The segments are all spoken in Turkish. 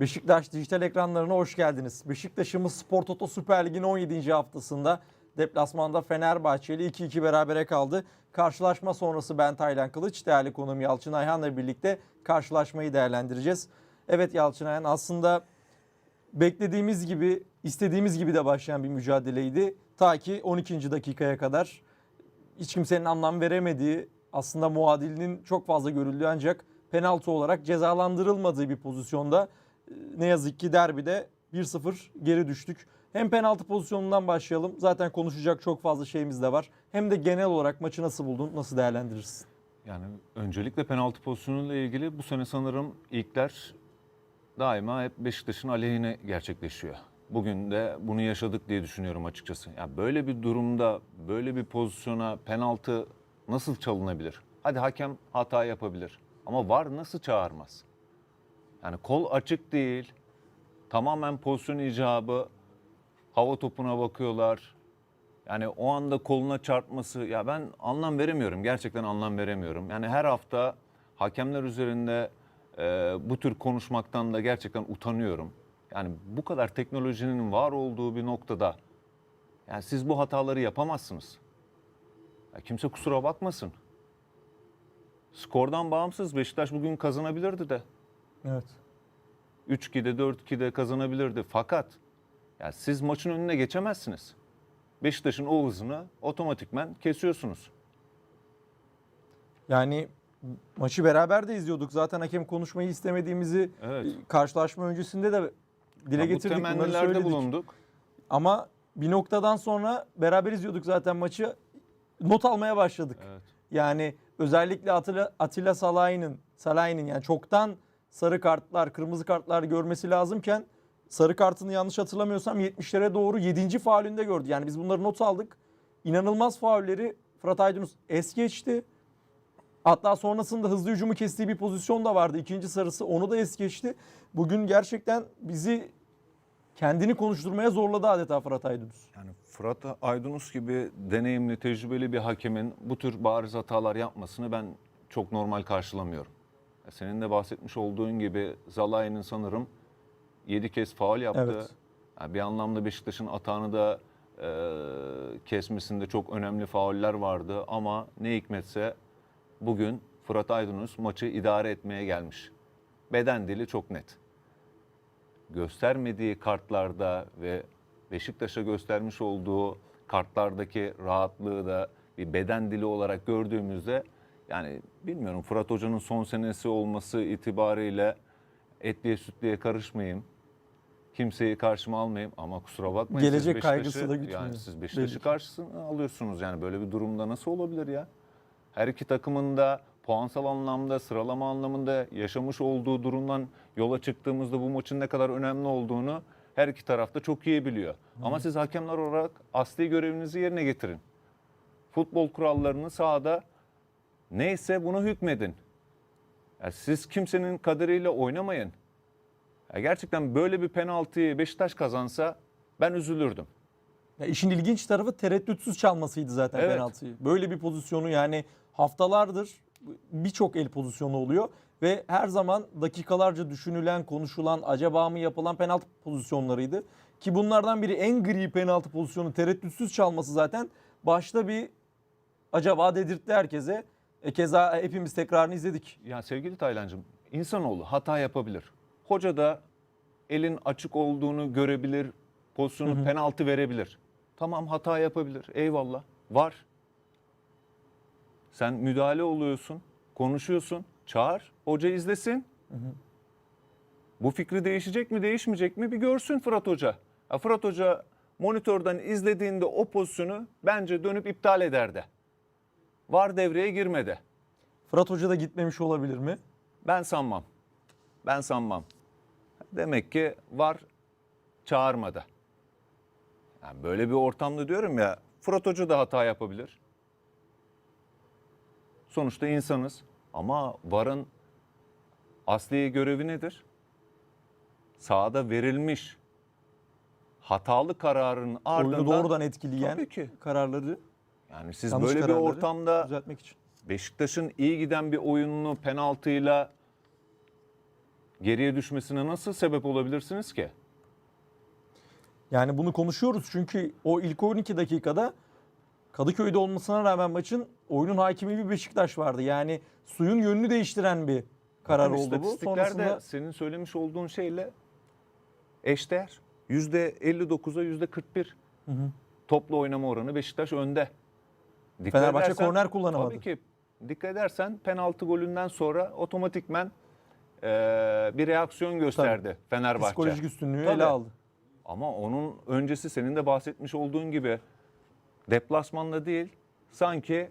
Beşiktaş dijital ekranlarına hoş geldiniz. Beşiktaş'ımız Spor Toto Süper Lig'in 17. haftasında deplasmanda Fenerbahçe ile 2-2 berabere kaldı. Karşılaşma sonrası ben Taylan Kılıç, değerli konuğum Yalçın Ayhan'la birlikte karşılaşmayı değerlendireceğiz. Evet Yalçın Ayhan aslında beklediğimiz gibi, istediğimiz gibi de başlayan bir mücadeleydi. Ta ki 12. dakikaya kadar hiç kimsenin anlam veremediği, aslında muadilinin çok fazla görüldüğü ancak penaltı olarak cezalandırılmadığı bir pozisyonda ne yazık ki derbide 1-0 geri düştük. Hem penaltı pozisyonundan başlayalım. Zaten konuşacak çok fazla şeyimiz de var. Hem de genel olarak maçı nasıl buldun, nasıl değerlendirirsin? Yani öncelikle penaltı pozisyonuyla ilgili bu sene sanırım ilkler daima hep Beşiktaş'ın aleyhine gerçekleşiyor. Bugün de bunu yaşadık diye düşünüyorum açıkçası. Ya böyle bir durumda böyle bir pozisyona penaltı nasıl çalınabilir? Hadi hakem hata yapabilir. Ama var nasıl çağırmaz? Yani kol açık değil. Tamamen pozisyon icabı. Hava topuna bakıyorlar. Yani o anda koluna çarpması ya ben anlam veremiyorum. Gerçekten anlam veremiyorum. Yani her hafta hakemler üzerinde e, bu tür konuşmaktan da gerçekten utanıyorum. Yani bu kadar teknolojinin var olduğu bir noktada yani siz bu hataları yapamazsınız. Ya kimse kusura bakmasın. Skordan bağımsız Beşiktaş bugün kazanabilirdi de. Evet. 3-2'de 4-2'de kazanabilirdi. Fakat ya siz maçın önüne geçemezsiniz. Beşiktaş'ın o hızını otomatikmen kesiyorsunuz. Yani maçı beraber de izliyorduk. Zaten hakem konuşmayı istemediğimizi Evet. e, karşılaşma öncesinde de dile Ya getirdik. Bu temennilerde bulunduk. Ama bir noktadan sonra beraber izliyorduk zaten maçı. Not almaya başladık. Evet. Yani özellikle Atilla, Atilla Salahin'in Salahin'in yani çoktan sarı kartlar, kırmızı kartlar görmesi lazımken sarı kartını yanlış hatırlamıyorsam 70'lere doğru 7. faulünde gördü. Yani biz bunları not aldık. İnanılmaz faulleri Fırat Aydınus es geçti. Hatta sonrasında hızlı hücumu kestiği bir pozisyon da vardı. İkinci sarısı onu da es geçti. Bugün gerçekten bizi kendini konuşturmaya zorladı adeta Fırat Aydınus. Yani Fırat Aydınus gibi deneyimli, tecrübeli bir hakemin bu tür bariz hatalar yapmasını ben çok normal karşılamıyorum. Senin de bahsetmiş olduğun gibi Zalai'nin sanırım 7 kez faul yaptı. Evet. Yani bir anlamda Beşiktaş'ın atağını da e, kesmesinde çok önemli fauller vardı ama ne hikmetse bugün Fırat Aydınus maçı idare etmeye gelmiş. Beden dili çok net göstermediği kartlarda ve Beşiktaş'a göstermiş olduğu kartlardaki rahatlığı da bir beden dili olarak gördüğümüzde yani bilmiyorum Fırat Hoca'nın son senesi olması itibariyle etliye sütlüye karışmayayım. Kimseyi karşıma almayayım ama kusura bakmayın. siz Gelecek Beşiktaş'ı- kaygısı da gütmüyor. Yani siz Beşiktaş'ı karşısına alıyorsunuz yani böyle bir durumda nasıl olabilir ya? Her iki takımın da puansal anlamda, sıralama anlamında yaşamış olduğu durumdan yola çıktığımızda bu maçın ne kadar önemli olduğunu her iki tarafta çok iyi biliyor. Ama siz hakemler olarak asli görevinizi yerine getirin. Futbol kurallarını sahada neyse bunu hükmedin. Ya siz kimsenin kaderiyle oynamayın. Ya gerçekten böyle bir penaltıyı Beşiktaş kazansa ben üzülürdüm. Ya işin ilginç tarafı tereddütsüz çalmasıydı zaten Evet. penaltıyı. Böyle bir pozisyonu yani haftalardır birçok el pozisyonu oluyor ve her zaman dakikalarca düşünülen, konuşulan, acaba mı yapılan penaltı pozisyonlarıydı. Ki bunlardan biri en gri penaltı pozisyonu tereddütsüz çalması zaten başta bir acaba dedirtti herkese. E keza hepimiz tekrarını izledik. Ya sevgili Taylancığım, insanoğlu hata yapabilir. Hoca da elin açık olduğunu görebilir, pozisyonu penaltı verebilir. Tamam hata yapabilir, eyvallah. Var. Sen müdahale oluyorsun, konuşuyorsun, çağır, hoca izlesin. Bu fikri değişecek mi, değişmeyecek mi bir görsün Fırat Hoca. Ya Fırat Hoca monitörden izlediğinde o pozisyonu bence dönüp iptal ederdi. Var devreye girmedi. Fırat Hoca da gitmemiş olabilir mi? Ben sanmam. Ben sanmam. Demek ki var çağırmadı. Yani böyle bir ortamda diyorum ya Fırat Hoca da hata yapabilir. Sonuçta insanız ama varın asli görevi nedir? Sahada verilmiş hatalı kararın ardından Oyunu doğrudan etkileyen Tabii ki. kararları yani siz yanlış böyle bir kararları ortamda düzeltmek için. Beşiktaş'ın iyi giden bir oyununu penaltıyla geriye düşmesine nasıl sebep olabilirsiniz ki? Yani bunu konuşuyoruz çünkü o ilk 12 dakikada Kadıköy'de olmasına rağmen maçın oyunun hakimi bir Beşiktaş vardı. Yani suyun yönünü değiştiren bir karar Bakın oldu bu. Sonrasında senin söylemiş olduğun şeyle eşdeğer. %59'a %41 toplu oynama oranı Beşiktaş önde. Dikkat Fenerbahçe edersen- korner kullanamadı. Tabii ki dikkat edersen penaltı golünden sonra otomatikmen eee, bir reaksiyon gösterdi Fenerbahçe. psikolojik üstünlüğü Tabii. ele aldı. Ama onun öncesi senin de bahsetmiş olduğun gibi deplasmanda değil sanki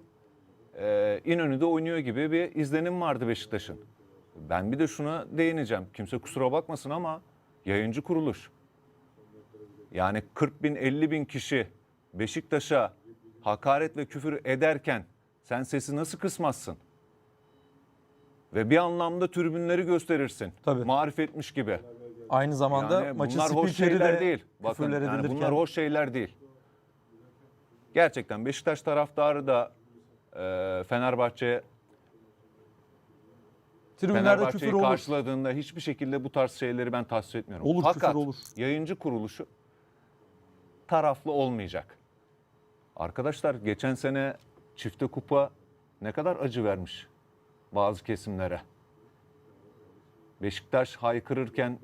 e, İnönü'de oynuyor gibi bir izlenim vardı Beşiktaş'ın. Ben bir de şuna değineceğim. Kimse kusura bakmasın ama yayıncı kuruluş. Yani 40 bin 50 bin kişi Beşiktaş'a hakaret ve küfür ederken sen sesi nasıl kısmazsın? Ve bir anlamda tribünleri gösterirsin. Tabii. Marifetmiş gibi. Aynı zamanda Yani maçın bunlar hoş şeyler de değil. Bakın yani bunlar hoş şeyler değil. Gerçekten Beşiktaş taraftarı da e, Fenerbahçe Tribünlerde küfür olur. karşıladığında hiçbir şekilde bu tarz şeyleri ben tasvip etmiyorum. Olur, Fakat küfür olur. yayıncı kuruluşu taraflı olmayacak. Arkadaşlar geçen sene çifte kupa ne kadar acı vermiş bazı kesimlere. Beşiktaş haykırırken,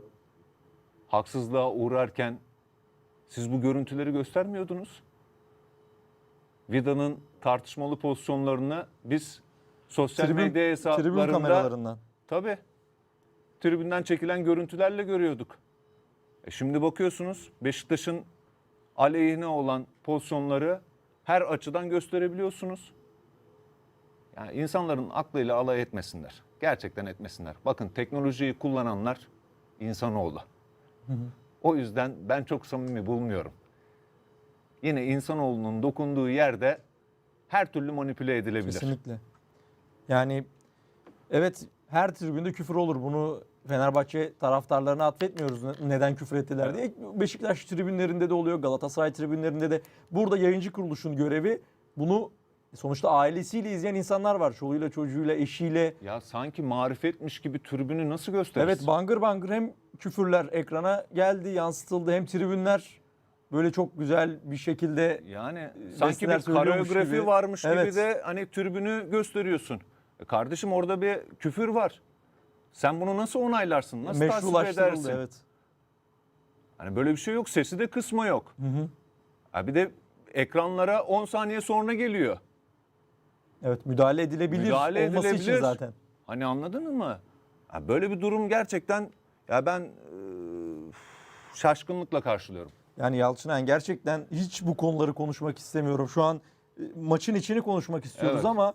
haksızlığa uğrarken siz bu görüntüleri göstermiyordunuz. Vida'nın tartışmalı pozisyonlarını biz sosyal Tribün, medya hesaplarında tribün kameralarından. Tabii. Tribünden çekilen görüntülerle görüyorduk. E şimdi bakıyorsunuz Beşiktaş'ın aleyhine olan pozisyonları her açıdan gösterebiliyorsunuz. Yani insanların aklıyla alay etmesinler. Gerçekten etmesinler. Bakın teknolojiyi kullananlar insanoğlu. O yüzden ben çok samimi bulmuyorum. Yine insanoğlunun dokunduğu yerde her türlü manipüle edilebilir. Kesinlikle. Yani evet her tribünde küfür olur. Bunu Fenerbahçe taraftarlarına atfetmiyoruz ne- neden küfür ettiler diye. Beşiktaş tribünlerinde de oluyor, Galatasaray tribünlerinde de. Burada yayıncı kuruluşun görevi bunu sonuçta ailesiyle izleyen insanlar var. Çoluğuyla, çocuğuyla, eşiyle. Ya sanki marifetmiş gibi tribünü nasıl gösterirsin? Evet bangır bangır hem küfürler ekrana geldi, yansıtıldı hem tribünler böyle çok güzel bir şekilde Yani sanki Besteler bir söylüyormuş koreografi gibi. varmış Evet. gibi de hani tribünü gösteriyorsun. E kardeşim orada bir küfür var. Sen bunu nasıl onaylarsın? Nasıl tasvip edersin? Evet. Hani böyle bir şey yok. Sesi de kısma yok. Ha bir de ekranlara 10 saniye sonra geliyor. Evet müdahale edilebilir Müdahale olması için edilebilir. zaten. Hani anladın mı? Ha böyle bir durum gerçekten ya ben e, şaşkınlıkla karşılıyorum. Yani Yalçınen gerçekten hiç bu konuları konuşmak istemiyorum. Şu an e, maçın içini konuşmak istiyoruz Evet. ama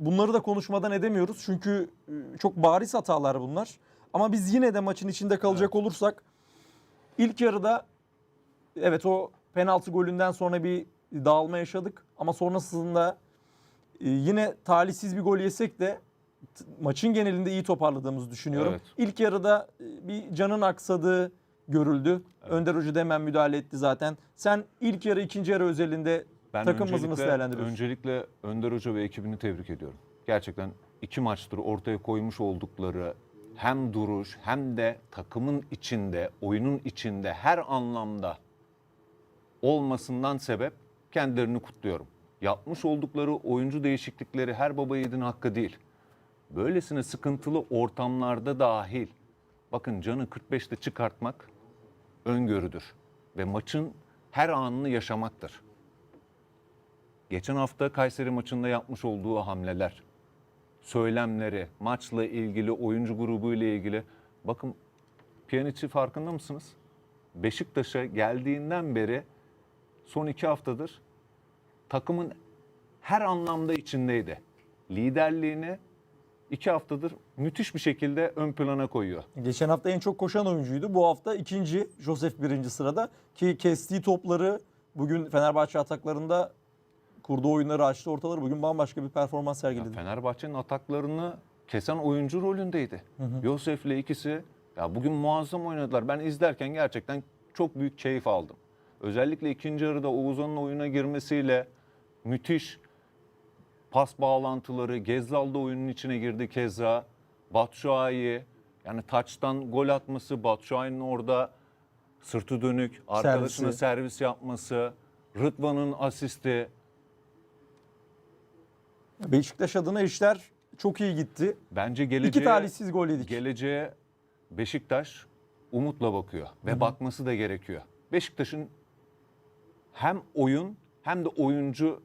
bunları da konuşmadan edemiyoruz. Çünkü e, çok bariz hatalar bunlar. Ama biz yine de maçın içinde kalacak olursak ilk yarıda evet o penaltı golünden sonra bir dağılma yaşadık ama sonrasında e, yine talihsiz bir gol yesek de maçın genelinde iyi toparladığımızı düşünüyorum. Evet. İlk yarıda e, bir canın aksadığı görüldü. Önder Hoca da hemen müdahale etti zaten. Sen ilk yarı ikinci yarı özelinde Ben takımımızı nasıl değerlendiriyorsun? Öncelikle Önder Hoca ve ekibini tebrik ediyorum. Gerçekten iki maçtır ortaya koymuş oldukları hem duruş hem de takımın içinde, oyunun içinde her anlamda olmasından sebep kendilerini kutluyorum. Yapmış oldukları oyuncu değişiklikleri her baba yiğidin hakkı değil. Böylesine sıkıntılı ortamlarda dahil. Bakın canı 45'te çıkartmak öngörüdür ve maçın her anını yaşamaktır. Geçen hafta Kayseri maçında yapmış olduğu hamleler, söylemleri, maçla ilgili, oyuncu grubu ile ilgili. Bakın Pjanic farkında mısınız? Beşiktaş'a geldiğinden beri son iki haftadır takımın her anlamda içindeydi. Liderliğini iki haftadır müthiş bir şekilde ön plana koyuyor. Geçen hafta en çok koşan oyuncuydu. Bu hafta ikinci, Josef birinci sırada. Ki kestiği topları bugün Fenerbahçe ataklarında kurduğu oyunları açtı ortaları. Bugün bambaşka bir performans sergiledi. Fenerbahçe'nin ataklarını kesen oyuncu rolündeydi. Yosef'le ikisi ya bugün muazzam oynadılar. Ben izlerken gerçekten çok büyük keyif aldım. Özellikle ikinci yarıda Oğuzhan'ın oyuna girmesiyle müthiş pas bağlantıları, Gezzal da oyunun içine girdi keza. Batshuayi. Yani taçtan gol atması, Batu Şahin'in orada sırtı dönük, arkadaşına Servisi. servis yapması, Rıdvan'ın asisti. Beşiktaş adına işler çok iyi gitti. Bence geleceğe, İki talihsiz gol yedik. geleceğe Beşiktaş umutla bakıyor ve bakması da gerekiyor. Beşiktaş'ın hem oyun hem de oyuncu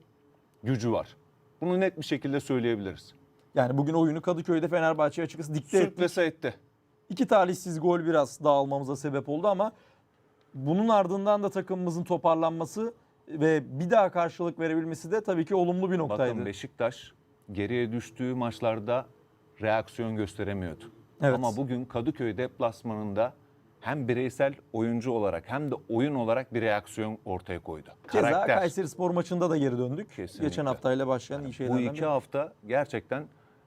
gücü var. Bunu net bir şekilde söyleyebiliriz. Yani bugün oyunu Kadıköy'de Fenerbahçe açıkçası dikte etti. Sürklese etti. İki talihsiz gol biraz dağılmamıza sebep oldu ama bunun ardından da takımımızın toparlanması ve bir daha karşılık verebilmesi de tabii ki olumlu bir noktaydı. Bakın Beşiktaş geriye düştüğü maçlarda reaksiyon gösteremiyordu. Evet. Ama bugün Kadıköy deplasmanında hem bireysel oyuncu olarak hem de oyun olarak bir reaksiyon ortaya koydu. Keza Karakter. Kayseri Spor maçında da geri döndük. Kesinlikle. Geçen haftayla başlayan iyi Bu şeylerden iki biri. hafta gerçekten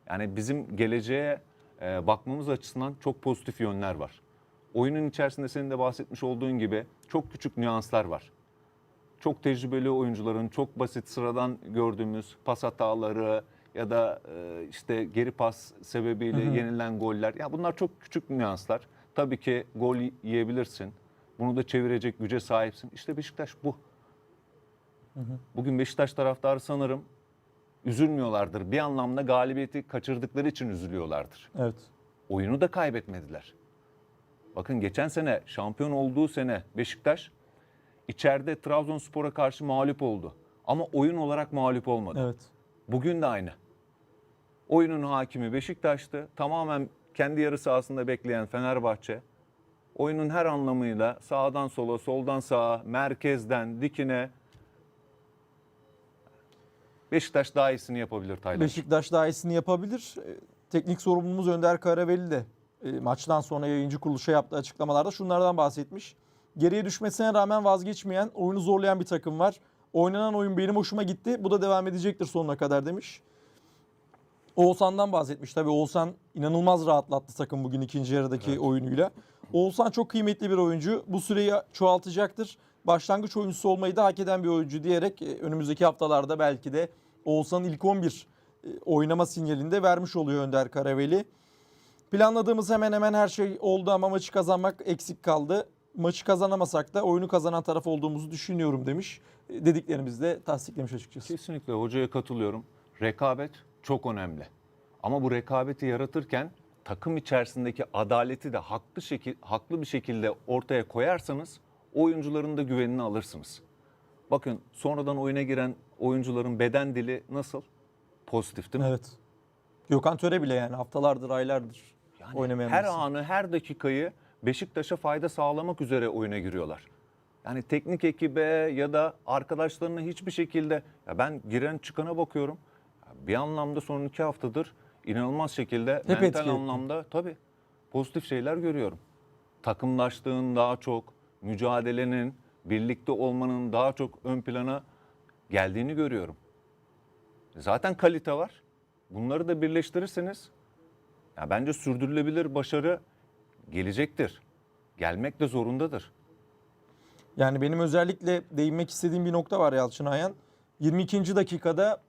yani bizim geleceğe e, bakmamız açısından çok pozitif yönler var. Oyunun içerisinde senin de bahsetmiş olduğun gibi çok küçük nüanslar var. Çok tecrübeli oyuncuların çok basit sıradan gördüğümüz pas hataları ya da e, işte geri pas sebebiyle yenilen goller. Ya bunlar çok küçük nüanslar. Tabii ki gol yiyebilirsin. Bunu da çevirecek güce sahipsin. İşte Beşiktaş bu. Bugün Beşiktaş taraftarı sanırım üzülmüyorlardır. Bir anlamda galibiyeti kaçırdıkları için üzülüyorlardır. Evet. Oyunu da kaybetmediler. Bakın geçen sene şampiyon olduğu sene Beşiktaş içeride Trabzonspor'a karşı mağlup oldu. Ama oyun olarak mağlup olmadı. Evet. Bugün de aynı. Oyunun hakimi Beşiktaş'tı. Tamamen kendi yarı sahasında bekleyen Fenerbahçe. Oyunun her anlamıyla sağdan sola, soldan sağa, merkezden dikine Beşiktaş daha iyisini yapabilir Taylan. Beşiktaş daha iyisini yapabilir. E, Teknik sorumlumuz Önder Karaveli de e, maçtan sonra yayıncı kuruluşa yaptığı açıklamalarda şunlardan bahsetmiş. Geriye düşmesine rağmen vazgeçmeyen, oyunu zorlayan bir takım var. Oynanan oyun benim hoşuma gitti. Bu da devam edecektir sonuna kadar demiş. Oğuzhan'dan bahsetmiş. Tabii Oğuzhan inanılmaz rahatlattı takım bugün ikinci yarıdaki oyunuyla. Oğuzhan çok kıymetli bir oyuncu. Bu süreyi çoğaltacaktır. Başlangıç oyuncusu olmayı da hak eden bir oyuncu diyerek e, önümüzdeki haftalarda belki de Oğuzhan'ın ilk 11 e, oynama sinyalinde vermiş oluyor Önder Karaveli. Planladığımız hemen hemen her şey oldu ama maçı kazanmak eksik kaldı. Maçı kazanamasak da oyunu kazanan taraf olduğumuzu düşünüyorum demiş. E, Dediklerimizi de tasdiklemiş açıkçası. Kesinlikle hocaya katılıyorum. Rekabet çok önemli. Ama bu rekabeti yaratırken takım içerisindeki adaleti de haklı şekil, haklı bir şekilde ortaya koyarsanız oyuncuların da güvenini alırsınız. Bakın sonradan oyuna giren oyuncuların beden dili nasıl? Pozitif değil mi? Evet. Gökhan Töre bile yani haftalardır, aylardır Yani oynamayan her anı, her dakikayı Beşiktaş'a fayda sağlamak üzere oyuna giriyorlar. Yani teknik ekibe ya da arkadaşlarına hiçbir şekilde ya ben giren çıkana bakıyorum. Bir anlamda son iki haftadır inanılmaz şekilde Hep mental etki anlamda tabii pozitif şeyler görüyorum. Takımlaştığın daha çok, mücadelenin, birlikte olmanın daha çok ön plana geldiğini görüyorum. Zaten kalite var. Bunları da birleştirirseniz ya bence sürdürülebilir başarı gelecektir. Gelmek de zorundadır. Yani benim özellikle değinmek istediğim bir nokta var Yalçın Ayan. 22. dakikada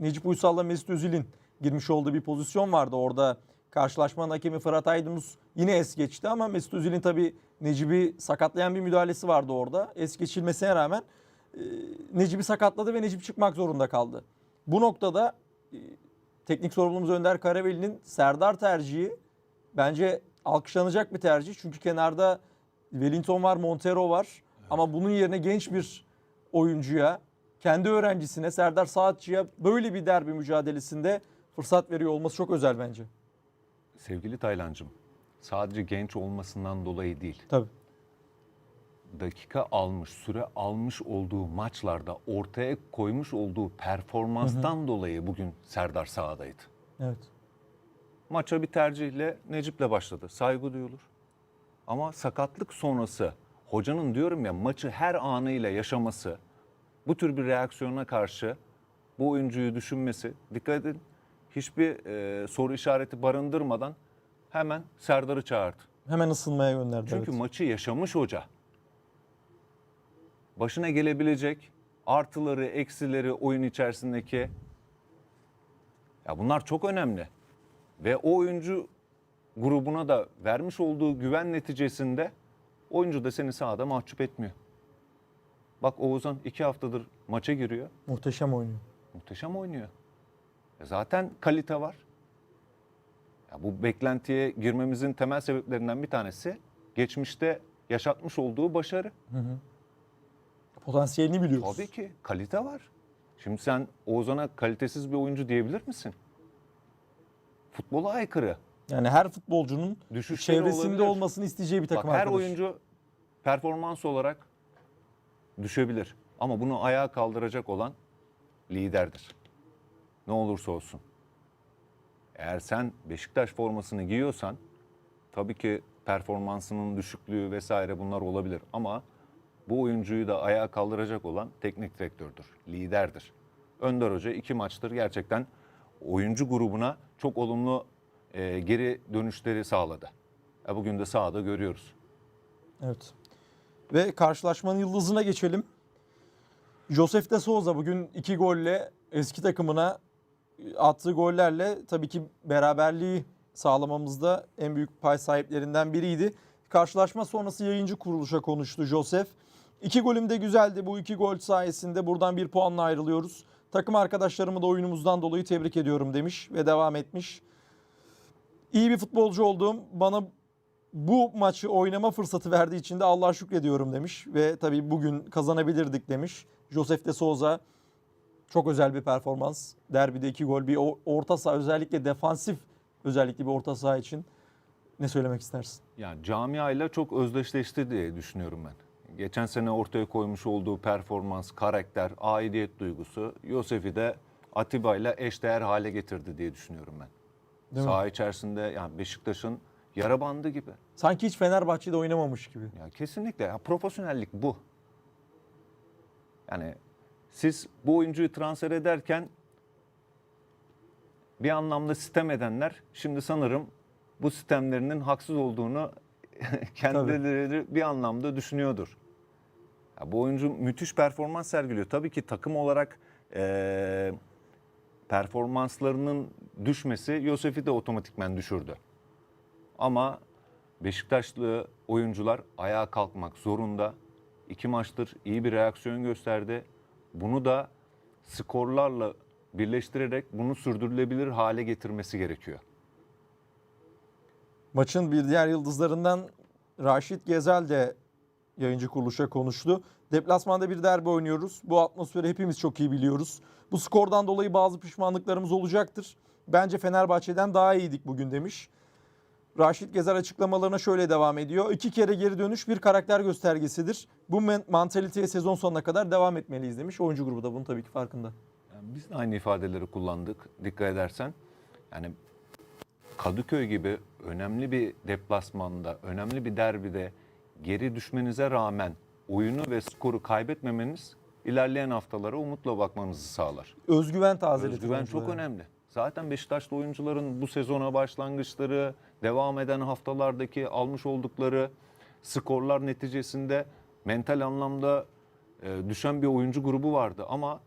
Necip Uysal'la Mesut Özil'in girmiş olduğu bir pozisyon vardı. Orada karşılaşmanın hakemi Fırat Aydınus yine es geçti ama Mesut Özil'in tabii Necip'i sakatlayan bir müdahalesi vardı orada. Es geçilmesine rağmen e, Necip'i sakatladı ve Necip çıkmak zorunda kaldı. Bu noktada e, teknik sorumlumuz Önder Karaveli'nin Serdar tercihi bence alkışlanacak bir tercih. Çünkü kenarda Wellington var, Montero var. Ama bunun yerine genç bir oyuncuya, kendi öğrencisine, Serdar Saatçı'ya böyle bir derbi mücadelesinde fırsat veriyor olması çok özel bence. Sevgili Taylancım, sadece genç olmasından dolayı değil, Tabii. dakika almış, süre almış olduğu maçlarda ortaya koymuş olduğu performanstan dolayı bugün Serdar sahadaydı. Evet. Maça bir tercihle Necip'le başladı. Saygı duyulur. Ama sakatlık sonrası hocanın diyorum ya maçı her anıyla yaşaması, bu tür bir reaksiyona karşı bu oyuncuyu düşünmesi, dikkat edin hiçbir e, soru işareti barındırmadan hemen Serdar'ı çağırdı. Hemen ısınmaya gönderdi. Çünkü evet. maçı yaşamış hoca. Başına gelebilecek artıları, eksileri oyun içerisindeki ya bunlar çok önemli. Ve o oyuncu grubuna da vermiş olduğu güven neticesinde oyuncu da seni sahada mahcup etmiyor. Bak Oğuzhan iki haftadır maça giriyor. Muhteşem oynuyor. Muhteşem oynuyor. E zaten kalite var. Ya bu beklentiye girmemizin temel sebeplerinden bir tanesi geçmişte yaşatmış olduğu başarı. Potansiyelini biliyoruz. Tabii ki kalite var. Şimdi sen Oğuzhan'a kalitesiz bir oyuncu diyebilir misin? Futbola aykırı. Yani her futbolcunun Düşüşleri çevresinde olabilir. olmasını isteyeceği bir Bak takım her arkadaş. oyuncu performans olarak düşebilir. Ama bunu ayağa kaldıracak olan liderdir. Ne olursa olsun. Eğer sen Beşiktaş formasını giyiyorsan tabii ki performansının düşüklüğü vesaire bunlar olabilir. Ama bu oyuncuyu da ayağa kaldıracak olan teknik direktördür, liderdir. Önder Hoca iki maçtır gerçekten oyuncu grubuna çok olumlu e, geri dönüşleri sağladı. E, bugün de sahada görüyoruz. Evet. Ve karşılaşmanın yıldızına geçelim. Josef de Souza bugün iki golle eski takımına attığı gollerle tabii ki beraberliği sağlamamızda en büyük pay sahiplerinden biriydi. Karşılaşma sonrası yayıncı kuruluşa konuştu Josef. İki golüm de güzeldi. Bu iki gol sayesinde buradan bir puanla ayrılıyoruz. Takım arkadaşlarımı da oyunumuzdan dolayı tebrik ediyorum demiş ve devam etmiş. İyi bir futbolcu olduğum bana bu maçı oynama fırsatı verdiği için de Allah'a şükrediyorum demiş. Ve tabii bugün kazanabilirdik demiş. Josef de Souza çok özel bir performans. Derbide iki gol bir orta saha özellikle defansif özellikle bir orta saha için ne söylemek istersin? Yani camiayla çok özdeşleşti diye düşünüyorum ben. Geçen sene ortaya koymuş olduğu performans, karakter, aidiyet duygusu Yosef'i de Atiba ile eşdeğer hale getirdi diye düşünüyorum ben. Değil mi? Saha içerisinde yani Beşiktaş'ın yara bandı gibi. Sanki hiç Fenerbahçe'de oynamamış gibi. Ya kesinlikle ya profesyonellik bu. Yani siz bu oyuncuyu transfer ederken bir anlamda sistem edenler şimdi sanırım bu sistemlerinin haksız olduğunu kendileri bir anlamda düşünüyordur. Ya bu oyuncu müthiş performans sergiliyor. Tabii ki takım olarak eee, performanslarının düşmesi Yosef'i de otomatikmen düşürdü. Ama Beşiktaşlı oyuncular ayağa kalkmak zorunda. İki maçtır iyi bir reaksiyon gösterdi. Bunu da skorlarla birleştirerek bunu sürdürülebilir hale getirmesi gerekiyor. Maçın bir diğer yıldızlarından Raşit Gezel de yayıncı kuruluşa konuştu. Deplasmanda bir derbi oynuyoruz. Bu atmosferi hepimiz çok iyi biliyoruz. Bu skordan dolayı bazı pişmanlıklarımız olacaktır. Bence Fenerbahçe'den daha iyiydik bugün demiş. Raşit Gezer açıklamalarına şöyle devam ediyor. İki kere geri dönüş bir karakter göstergesidir. Bu mantaliteye sezon sonuna kadar devam etmeliyiz demiş. Oyuncu grubu da bunun tabii ki farkında. Yani biz de aynı ifadeleri kullandık dikkat edersen. Yani Kadıköy gibi önemli bir deplasmanda, önemli bir derbide geri düşmenize rağmen oyunu ve skoru kaybetmemeniz ilerleyen haftalara umutla bakmanızı sağlar. Özgüven tazeletir. Özgüven çok önemli. Zaten Beşiktaşlı oyuncuların bu sezona başlangıçları, devam eden haftalardaki almış oldukları skorlar neticesinde mental anlamda e, düşen bir oyuncu grubu vardı. Ama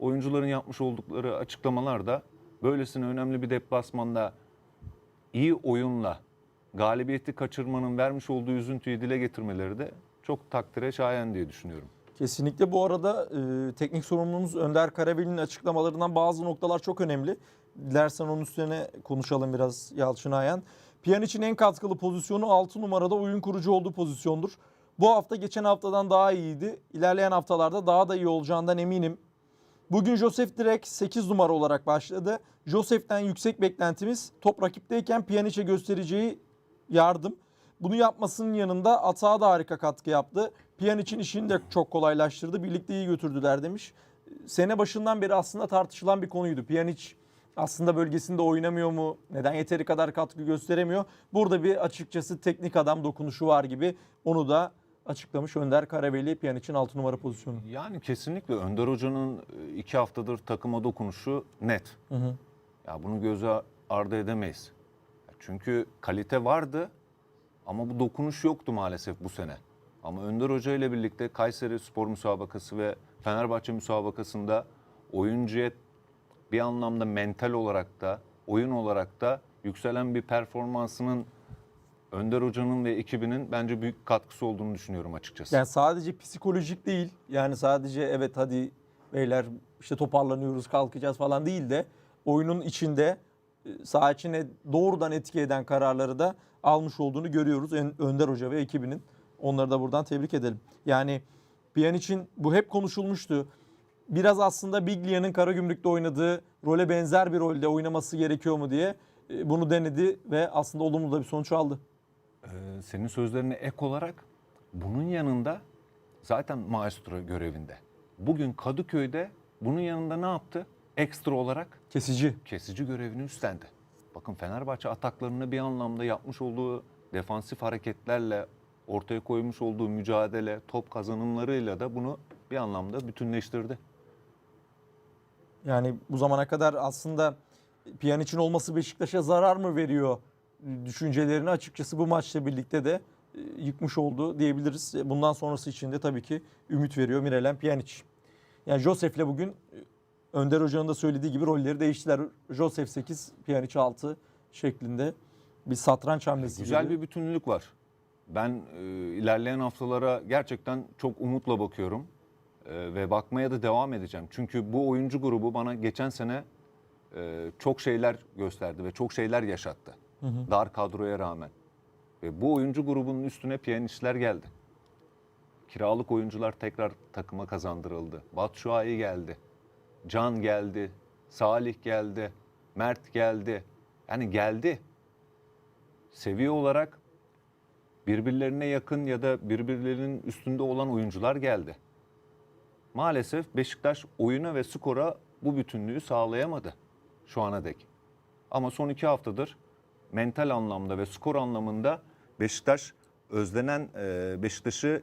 oyuncuların yapmış oldukları açıklamalarda böylesine önemli bir deplasmanda iyi oyunla galibiyeti kaçırmanın vermiş olduğu üzüntüyü dile getirmeleri de çok takdire şayan diye düşünüyorum. Kesinlikle bu arada e, teknik sorumlumuz Önder Karaveli'nin açıklamalarından bazı noktalar çok önemli. Dilersen onun üstüne konuşalım biraz Yalçın Ayan. Pjanic'in en katkılı pozisyonu 6 numarada oyun kurucu olduğu pozisyondur. Bu hafta geçen haftadan daha iyiydi. İlerleyen haftalarda daha da iyi olacağından eminim. Bugün Josef direkt 8 numara olarak başladı. Josef'ten yüksek beklentimiz top rakipteyken Pjanic'e göstereceği yardım. Bunu yapmasının yanında atağa da harika katkı yaptı. Pjanic'in işini de çok kolaylaştırdı. Birlikte iyi götürdüler demiş. Sene başından beri aslında tartışılan bir konuydu. Pjanic aslında bölgesinde oynamıyor mu? Neden yeteri kadar katkı gösteremiyor? Burada bir açıkçası teknik adam dokunuşu var gibi. Onu da açıklamış Önder Karaveli Pjanic'in 6 numara pozisyonu. Yani kesinlikle Önder Hoca'nın e, iki haftadır takıma dokunuşu net. Hı hı. Ya bunu göze ardı edemeyiz. Çünkü kalite vardı ama bu dokunuş yoktu maalesef bu sene. Ama Önder Hoca ile birlikte Kayseri Spor Müsabakası ve Fenerbahçe Müsabakası'nda oyuncuya bir anlamda mental olarak da oyun olarak da yükselen bir performansının Önder Hoca'nın ve ekibinin bence büyük katkısı olduğunu düşünüyorum açıkçası. Yani sadece psikolojik değil. Yani sadece evet hadi beyler işte toparlanıyoruz kalkacağız falan değil de oyunun içinde saha içine doğrudan etki eden kararları da almış olduğunu görüyoruz. Önder Hoca ve ekibinin. Onları da buradan tebrik edelim. Yani için bu hep konuşulmuştu. Biraz aslında Biglia'nın Karagümrük'te oynadığı role benzer bir rolde oynaması gerekiyor mu diye e, bunu denedi ve aslında olumlu da bir sonuç aldı. Ee, senin sözlerine ek olarak bunun yanında zaten maestro görevinde. Bugün Kadıköy'de bunun yanında ne yaptı? Ekstra olarak Kesici. kesici görevini üstlendi. Bakın Fenerbahçe ataklarını bir anlamda yapmış olduğu defansif hareketlerle ortaya koymuş olduğu mücadele, top kazanımlarıyla da bunu bir anlamda bütünleştirdi. Yani bu zamana kadar aslında Pjanic'in olması Beşiktaş'a zarar mı veriyor düşüncelerini açıkçası bu maçla birlikte de e, yıkmış oldu diyebiliriz. Bundan sonrası için de tabii ki ümit veriyor Mirelem Pjanic. Yani Josef'le bugün e, Önder Hoca'nın da söylediği gibi rolleri değiştiler. Josef 8, Pjanic 6 şeklinde bir satranç hamlesi Güzel gibi. bir bütünlük var. Ben e, ilerleyen haftalara gerçekten çok umutla bakıyorum. E, ve bakmaya da devam edeceğim. Çünkü bu oyuncu grubu bana geçen sene e, çok şeyler gösterdi ve çok şeyler yaşattı. Dar kadroya rağmen. Ve bu oyuncu grubunun üstüne piyanistler geldi. Kiralık oyuncular tekrar takıma kazandırıldı. Batshuayi geldi. Can geldi. Salih geldi. Mert geldi. Yani geldi. Seviye olarak birbirlerine yakın ya da birbirlerinin üstünde olan oyuncular geldi. Maalesef Beşiktaş oyuna ve skora bu bütünlüğü sağlayamadı şu ana dek. Ama son iki haftadır mental anlamda ve skor anlamında Beşiktaş özlenen Beşiktaş'ı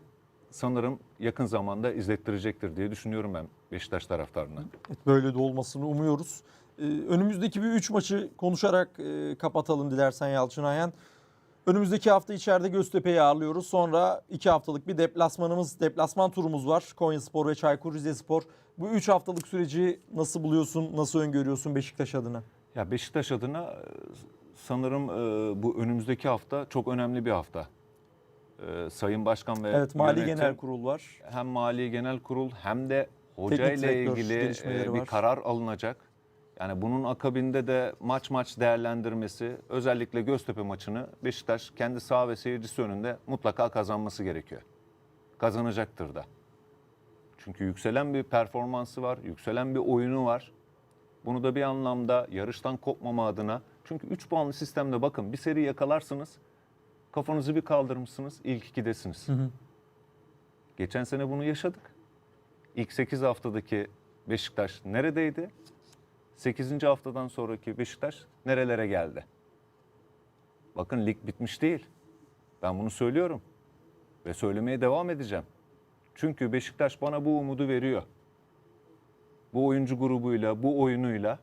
sanırım yakın zamanda izlettirecektir diye düşünüyorum ben Beşiktaş taraftarına. Evet, Böyle de olmasını umuyoruz. Ee, önümüzdeki bir 3 maçı konuşarak e, kapatalım dilersen Yalçın Ayhan. Önümüzdeki hafta içeride Göztepe'yi ağırlıyoruz. Sonra 2 haftalık bir deplasmanımız, deplasman turumuz var. Konyaspor ve Çaykur Rizespor. Bu 3 haftalık süreci nasıl buluyorsun, nasıl öngörüyorsun Beşiktaş adına? Ya Beşiktaş adına e, sanırım e, bu önümüzdeki hafta çok önemli bir hafta. E, Sayın Başkan ve Evet, Mali yönetim Genel Kurul var. hem Mali Genel Kurul hem de hoca Teknik ile direktör ilgili gelişmeleri e, bir var. karar alınacak. Yani bunun akabinde de maç maç değerlendirmesi özellikle Göztepe maçını Beşiktaş kendi saha ve seyircisi önünde mutlaka kazanması gerekiyor. Kazanacaktır da. Çünkü yükselen bir performansı var, yükselen bir oyunu var. Bunu da bir anlamda yarıştan kopmama adına çünkü 3 puanlı sistemde bakın bir seri yakalarsınız kafanızı bir kaldırmışsınız ilk ikidesiniz. Geçen sene bunu yaşadık. İlk 8 haftadaki Beşiktaş neredeydi? 8. haftadan sonraki Beşiktaş nerelere geldi? Bakın lig bitmiş değil. Ben bunu söylüyorum. Ve söylemeye devam edeceğim. Çünkü Beşiktaş bana bu umudu veriyor. Bu oyuncu grubuyla, bu oyunuyla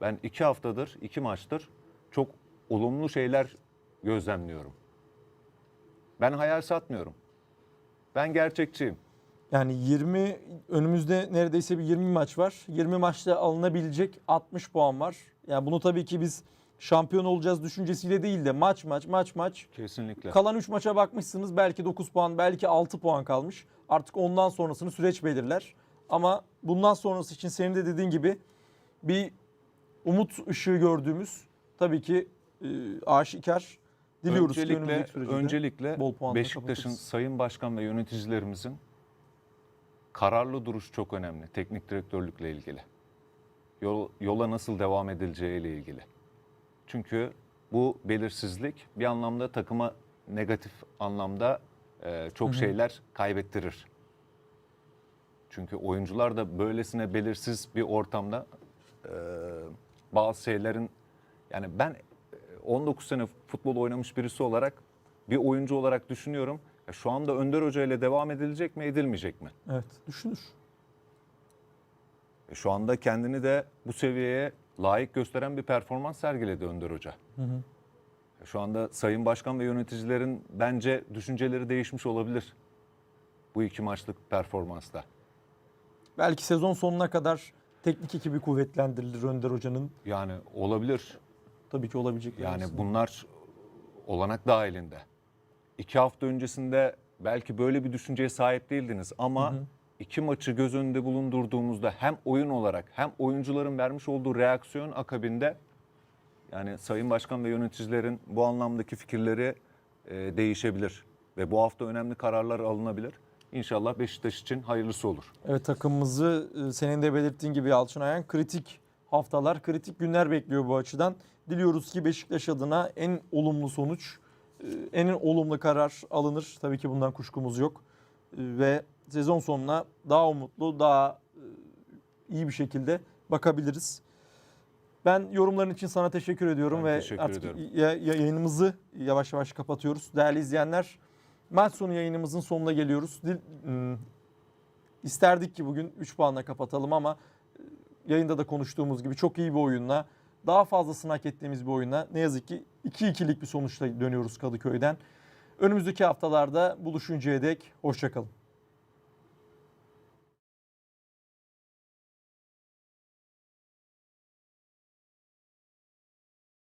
ben iki haftadır, iki maçtır çok olumlu şeyler gözlemliyorum. Ben hayal satmıyorum. Ben gerçekçiyim. Yani 20 önümüzde neredeyse bir 20 maç var. 20 maçta alınabilecek 60 puan var. Yani bunu tabii ki biz şampiyon olacağız düşüncesiyle değil de maç maç maç maç Kesinlikle. Kalan 3 maça bakmışsınız belki 9 puan belki 6 puan kalmış. Artık ondan sonrasını süreç belirler. Ama bundan sonrası için senin de dediğin gibi bir umut ışığı gördüğümüz tabii ki e, aşikar. Diliyoruz ki öncelikle, sürecinde öncelikle bol Beşiktaş'ın sayın başkan ve yöneticilerimizin kararlı duruş çok önemli. Teknik direktörlükle ilgili. Yol, yola nasıl devam edileceğiyle ilgili. Çünkü bu belirsizlik bir anlamda takıma negatif anlamda e, çok şeyler kaybettirir. Çünkü oyuncular da böylesine belirsiz bir ortamda e, bazı şeylerin yani ben 19 sene futbol oynamış birisi olarak bir oyuncu olarak düşünüyorum. Ya şu anda Önder Hoca ile devam edilecek mi edilmeyecek mi? Evet düşünür. E, Şu anda kendini de bu seviyeye layık gösteren bir performans sergiledi Önder Hoca. E, Şu anda Sayın Başkan ve yöneticilerin bence düşünceleri değişmiş olabilir. Bu iki maçlık performansta. Belki sezon sonuna kadar teknik ekibi kuvvetlendirilir Önder Hoca'nın. Yani olabilir. Tabii ki olabilecek. Yani bunlar olanak dahilinde. İki hafta öncesinde belki böyle bir düşünceye sahip değildiniz ama iki maçı göz önünde bulundurduğumuzda hem oyun olarak hem oyuncuların vermiş olduğu reaksiyon akabinde yani Sayın Başkan ve yöneticilerin bu anlamdaki fikirleri e, değişebilir ve bu hafta önemli kararlar alınabilir. İnşallah Beşiktaş için hayırlısı olur. Evet takımımızı e, senin de belirttiğin gibi Yalçın Ayan kritik haftalar, kritik günler bekliyor bu açıdan. Diliyoruz ki Beşiktaş adına en olumlu sonuç, e, en olumlu karar alınır. Tabii ki bundan kuşkumuz yok. E, Ve sezon sonuna daha umutlu, daha e, iyi bir şekilde bakabiliriz. Ben yorumların için sana teşekkür ediyorum Ben ve teşekkür artık ediyorum. ya- ya- yayınımızı yavaş yavaş kapatıyoruz. Değerli izleyenler, maç sonu yayınımızın sonuna geliyoruz. Dil, ım, İsterdik ki bugün 3 puanla kapatalım ama yayında da konuştuğumuz gibi çok iyi bir oyunla, daha fazlasını hak ettiğimiz bir oyunla ne yazık ki 2-2'lik bir sonuçla dönüyoruz Kadıköy'den. Önümüzdeki haftalarda buluşuncaya dek hoşçakalın.